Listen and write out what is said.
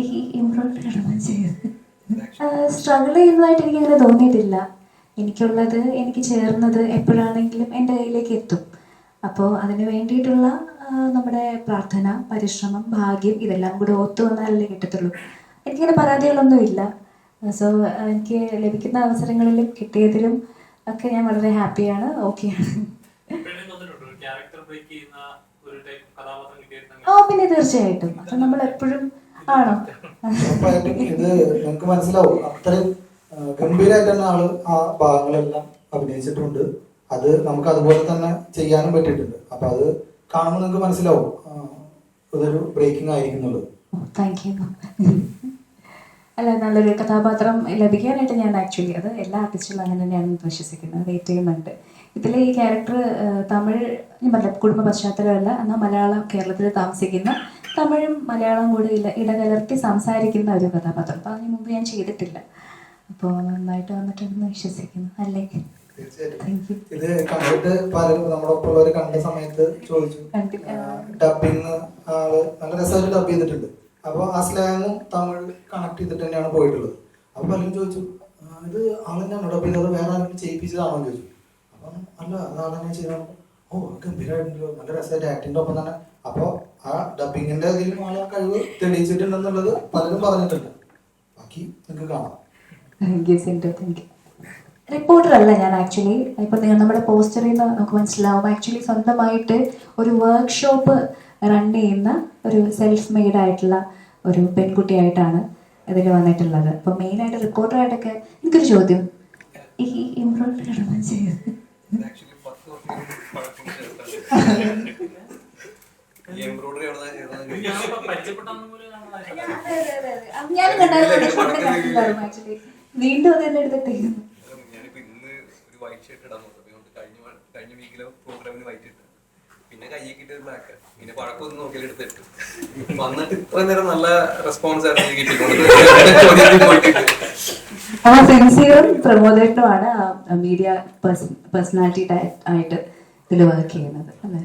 ഈ എംബ്രോയിഡറി ചെയ്തത് സ്ട്രഗിൾ ചെയ്യുന്നതായിട്ട് എനിക്ക് അങ്ങനെ തോന്നിയിട്ടില്ല. എനിക്കുള്ളത് എനിക്ക് ചേർന്നത് എപ്പോഴാണെങ്കിലും എന്റെ കയ്യിലേക്ക് എത്തും. അപ്പോൾ അതിന് വേണ്ടിയിട്ടുള്ള നമ്മുടെ പ്രാർത്ഥന പരിശ്രമം ഭാഗ്യം ഇതെല്ലാം കൂടെ ഒത്തു വന്നാലല്ലേ കിട്ടത്തുള്ളൂ. എനിക്കങ്ങനെ പരാതികളൊന്നുമില്ല. സോ എനിക്ക് ലഭിക്കുന്ന അവസരങ്ങളിലും കിട്ടിയതിലും ഒക്കെ ഞാൻ വളരെ ഹാപ്പിയാണ്. ഓക്കെയാണ്. ആ പിന്നെ തീർച്ചയായിട്ടും. അത് നമ്മൾ എപ്പോഴും ആണോ? ഉറപ്പായിട്ടും ഇത് നിങ്ങൾക്ക് മനസ്സിലാവും. അത്രയും ഗംഭീരായിട്ട് ഗംഭീരമായിട്ട് തന്നെ ആൾ ആ ഭാഗങ്ങളെല്ലാം അഭിനയിച്ചിട്ടുണ്ട്. അത് നമുക്ക് അതുപോലെ തന്നെ ചെയ്യാനും പറ്റിയിട്ടുണ്ട്. അപ്പൊ അത് കാണുമ്പോൾ നിങ്ങൾക്ക് മനസ്സിലാവും ഇതൊരു ബ്രേക്കിംഗ് താങ്ക് യു അല്ല നല്ലൊരു കഥാപാത്രം ലഭിക്കാനായിട്ട് ഞാൻ ആക്ച്വലി അത് എല്ലാ ആർട്ടിസ്റ്റുകളും അങ്ങനെ തന്നെയാണ് വിശ്വസിക്കുന്നത് വെയിറ്റ് ചെയ്യുന്നുണ്ട്. ഇതിൽ ഈ ക്യാരക്ടർ തമിഴ് ഞാൻ പറഞ്ഞ കുടുംബ പശ്ചാത്തലമല്ല എന്നാൽ മലയാളം കേരളത്തിൽ താമസിക്കുന്ന തമിഴും മലയാളവും കൂടി ഇല്ല ഇടകലർത്തി സംസാരിക്കുന്ന ഒരു കഥാപാത്രം. അപ്പൊ അതിന് മുമ്പ് ഞാൻ ചെയ്തിട്ടില്ല. അപ്പോൾ നന്നായിട്ട് വന്നിട്ടുണ്ടെന്ന് വിശ്വസിക്കുന്നു. അല്ലേ? ഇത് കണ്ടിട്ട് പലരും നമ്മളൊപ്പം ഒപ്പമുള്ളവർ കണ്ട സമയത്ത് ചോദിച്ചു. ഡബിങ് ആൾ നല്ല രസമായിട്ട് ഡബ് ചെയ്തിട്ടുണ്ട്. അപ്പൊ ആ സ്ലാങ്ങും തമിഴ് കണക്ട് ചെയ്തിട്ട് തന്നെയാണ് പോയിട്ടുള്ളത്. അപ്പൊ പലരും ചോദിച്ചു ഇത് ആൾ തന്നെയാണോ ഡബ് ചെയ്തത്? വേറെ ആരെങ്കിലും ചെയ്യിപ്പിച്ചതാണോ എന്ന് ചോദിച്ചു. അപ്പം അല്ല അത് ആൾ തന്നെ ചെയ്തതാണ്. ഓ ഗംഭീരമായിട്ടുണ്ടല്ലോ നല്ല രസമായിട്ട് ആക്ടിന്റെ ഒപ്പം തന്നെ. അപ്പൊ ആ ഡബിങ്ങിന്റെ ഇതിലും ആൾ ആ കഴിവ് തെളിയിച്ചിട്ടുണ്ടെന്നുള്ളത് പലരും പറഞ്ഞിട്ടുണ്ട് ബാക്കി നിങ്ങൾക്ക് കാണാം റിപ്പോർട്ടർ അല്ല ഞാൻ ആക്ച്വലി ഇപ്പൊ നിങ്ങൾ നമ്മുടെ പോസ്റ്ററിൽ നിന്ന് നമുക്ക് മനസ്സിലാവും ആക്ച്വലി സ്വന്തമായിട്ട് ഒരു വർക്ക്ഷോപ്പ് റൺ ചെയ്യുന്ന ഒരു സെൽഫ് മെയ്ഡ് ആയിട്ടുള്ള ഒരു പെൺകുട്ടിയായിട്ടാണ് ഇതിൽ വന്നിട്ടുള്ളത് അപ്പൊ മെയിൻ ആയിട്ട് റിപ്പോർട്ടറായിട്ടൊക്കെ എനിക്കൊരു ചോദ്യം ഈ എംബ്രോയിഡറി ഞാൻ ആക്ച്വലി വീണ്ടും അത് ഞാനിപ്പോ ഇന്ന് ഒരു വൈറ്റ് ഷർട്ട് ഇടാൻ നോക്കും കഴിഞ്ഞ കഴിഞ്ഞ വീക്കിലെ പ്രോഗ്രാമിന് വൈറ്റ് ഇട്ടു. പിന്നെ ബ്ലാക്ക് നോക്കിയാൽ എടുത്തിട്ടു വന്നിട്ട് ഇത്ര നേരം നല്ല റെസ്പോൺസ് ആയിരുന്നു സിൻസിയറും മീഡിയ പേഴ്സണാലിറ്റി ആയിട്ട് ഇതിൽ വർക്ക് ചെയ്യുന്നത്. അല്ലേ.